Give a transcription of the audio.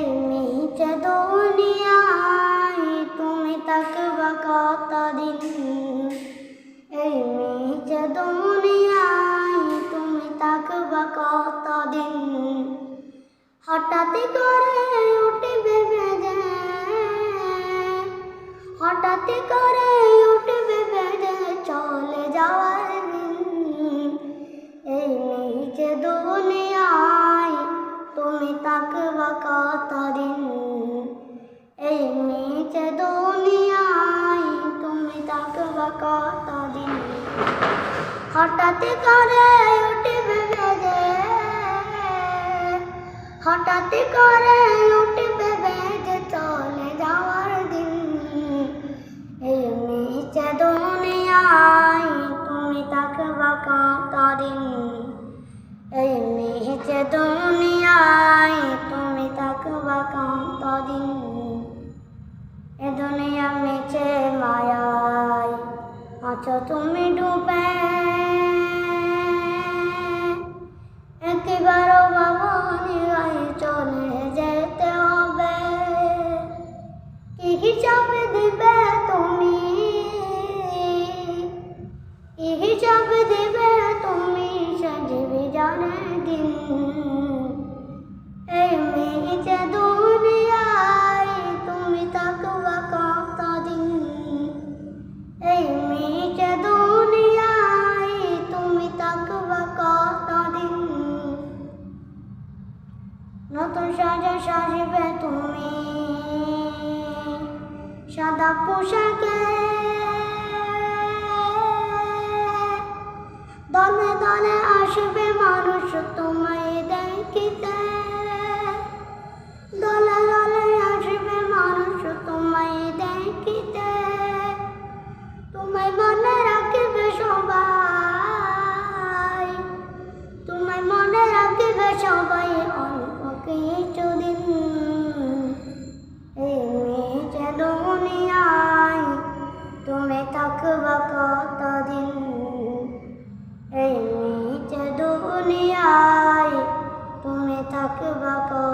নিচে দুনিয়ায় তুমি থাকবা কতদিন? এই নিচে দুনিয়ায় তুমি থাকবা কতদিন? হঠাৎ করে উঠবে বেজে হঠাৎ করে উঠবে বেজে চলে যাওয়ার দিন। এই নিচে দুনিয়ায় তুমি থাকবা তুমি হঠাৎ করে উঠবে বেজে হঠাৎ করে উঠবে বেজে চলে যাওয়ার দিন। এই নিচে দুনিয়ায় তুমি থাকবা কতদিন এই নিচে দুনিয়ায় आँचों में डूबे নতুন সাজা সাজবে তুমি। সাদা পোশাকে দলে দলে আসবে মানুষ তোমায়। talk